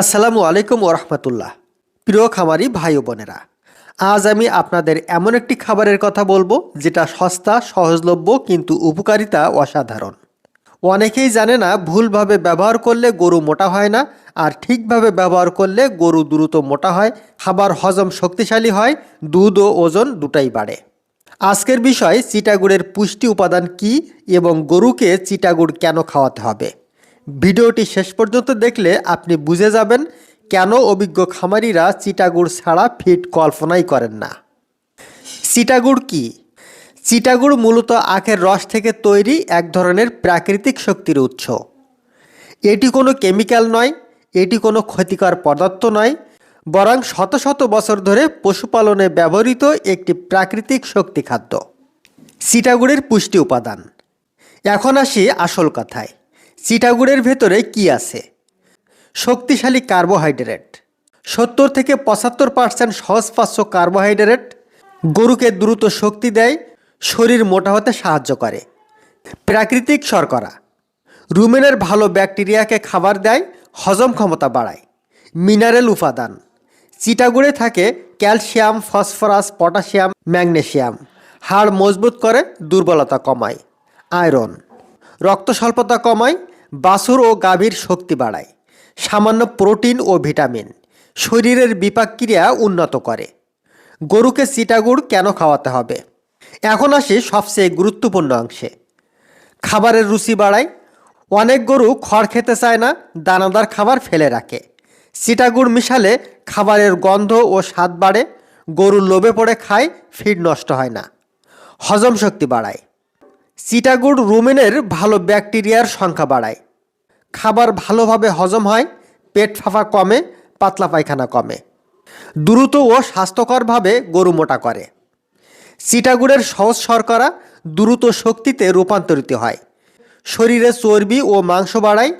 আসসালামু আলাইকুম ওরহমতুল্লাহ। প্রিয় খামারি ভাই বোনেরা, আজ আমি আপনাদের এমন একটি খাবারের কথা বলব যেটা সস্তা, সহজলভ্য কিন্তু উপকারিতা অসাধারণ। অনেকেই জানে না, ভুলভাবে ব্যবহার করলে গরু মোটা হয় না আর ঠিকভাবে ব্যবহার করলে গরু দ্রুত মোটা হয়, খাবার হজম শক্তিশালী হয়, দুধ ও ওজন দুটাই বাড়ে। আজকের বিষয় চিটাগুড়ের পুষ্টি উপাদান কি এবং গরুকে চিটাগুড় কেন খাওয়াতে হবে? ভিডিওটি শেষ পর্যন্ত দেখলে আপনি বুঝে যাবেন কেন অভিজ্ঞ খামারিরা চিটাগুড় ছাড়া ফিট কল্পনাই করেন না। চিটাগুড় কি? চিটাগুড় মূলত আখের রস থেকে তৈরি এক ধরনের প্রাকৃতিক শক্তির উৎস। এটি কোনো কেমিক্যাল নয়, এটি কোনো ক্ষতিকর পদার্থ নয়, বরং শত শত বছর ধরে পশুপালনে ব্যবহৃত একটি প্রাকৃতিক শক্তি খাদ্য। চিটাগুড়ের পুষ্টি উপাদান। এখন আসি আসল কথায়। চিটাগুড়ের ভেতরে কি আছে? শক্তিশালী কার্বোহাইড্রেট। সত্তর থেকে পঁচাত্তর পার্সেন্ট সহজপাচ্য কার্বোহাইড্রেট গরুকে দ্রুত শক্তি দেয়, শরীর মোটা হতে সাহায্য করে। প্রাকৃতিক শর্করা। রুমেনের ভালো ব্যাকটেরিয়াকে খাবার দেয়, হজম ক্ষমতা বাড়ায়। মিনারেল উপাদান। চিটাগুড়ে থাকে ক্যালসিয়াম, ফসফরাস, পটাশিয়াম ম্যাগনেসিয়াম হাড় মজবুত করে, দুর্বলতা কমায়। আয়রন। রক্ত স্বল্পতা কমায়, বাছুর ও গাভীর শক্তি বাড়ায়। সামান্য প্রোটিন ও ভিটামিন। শরীরের বিপাক ক্রিয়া উন্নত করে। গরুকে চিটাগুড় কেন খাওয়াতে হবে? এখন আসি সবচেয়ে গুরুত্বপূর্ণ অংশে। খাবারের রুচি বাড়ায়। অনেক গরু খড় খেতে চায় না, দানাদার খাবার ফেলে রাখে। চিটাগুড় মিশালে খাবারের গন্ধ ও স্বাদ বাড়ে, গরুর লোভে পড়ে খায়, ফিড নষ্ট হয় না। হজম শক্তি বাড়ায়। চিটাগুড় রুমেনের ভালো ব্যাকটেরিয়ার সংখ্যা বাড়ায়। খাবার ভালোভাবে হজম হয়, পেট ফাঁপা কমে, পাতলা পায়খানা কমে। দ্রুত ও স্বাস্থ্যকরভাবে গরু মোটা করে। চিটাগুড়ের সহজ শর্করা দ্রুত শক্তিতে রূপান্তরিত হয়। শরীরে চর্বি ও মাংস বাড়ায়।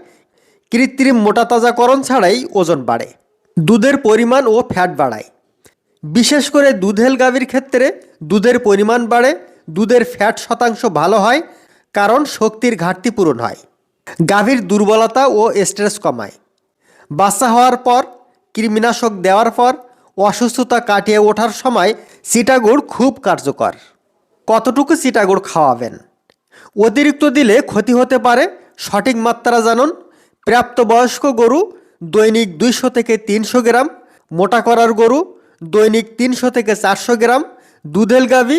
কৃত্রিম মোটা তাজাকরণ ছাড়াই ওজন বাড়ে। দুধের পরিমাণ ও ফ্যাট বাড়ায়। বিশেষ করে দুধেল গাভীর ক্ষেত্রে দুধের পরিমাণ বাড়ে দুধের ফ্যাট শতাংশ ভালো হয়, কারণ শক্তির ঘাটতি পূরণ হয়। গাভীর দুর্বলতা ও স্ট্রেস কমায়। বাচ্চা হওয়ার পর, কৃমিনাশক দেওয়ার পর, অসুস্থতা কাটিয়ে ওঠার সময় চিটাগুড় খুব কার্যকর। কতটুকু চিটাগুড় খাওয়াবেন? অতিরিক্ত দিলে ক্ষতি হতে পারে, সঠিক মাত্রা জানুন। প্রাপ্তবয়স্ক গরু দৈনিক দুইশো থেকে তিনশো গ্রাম, মোটা করার গরু দৈনিক তিনশো থেকে চারশো গ্রাম, দুধেল গাভী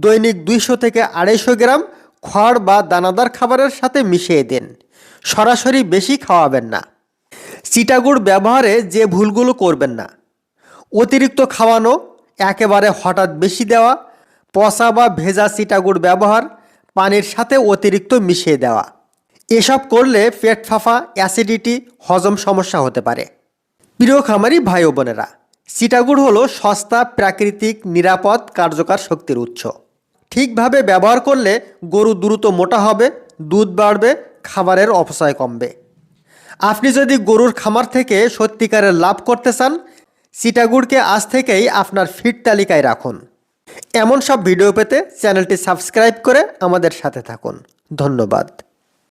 দৈনিক দুইশো থেকে আড়াইশো গ্রাম খড় বা দানাদার খাবারের সাথে মিশিয়ে দিন। সরাসরি বেশি খাওয়াবেন না। চিটাগুড় ব্যবহারে যে ভুলগুলো করবেন না। অতিরিক্ত খাওয়ানো, একেবারে হঠাৎ বেশি দেওয়া, পচা বা ভেজা চিটাগুড় ব্যবহার, পানির সাথে অতিরিক্ত মিশিয়ে দেওয়া। এসব করলে পেট ফাঁপা অ্যাসিডিটি, হজম সমস্যা হতে পারে। প্রিয় খামারি ভাই বোনেরা চিটাগুড় হলো সস্তা, প্রাকৃতিক, নিরাপদ, কার্যকর শক্তির উৎস। ঠিকভাবে ব্যবহার করলে গরু দ্রুত মোটা হবে, দুধ বাড়বে, খাবারের অপচয় কমবে। আপনি যদি গরুর খামার থেকে সত্যিকারের লাভ করতে চান চিটাগুড়কে আজ থেকেই আপনার ফিট তালিকায় রাখুন। এমন সব ভিডিও পেতে চ্যানেলটি সাবস্ক্রাইব করে আমাদের সাথে থাকুন। ধন্যবাদ।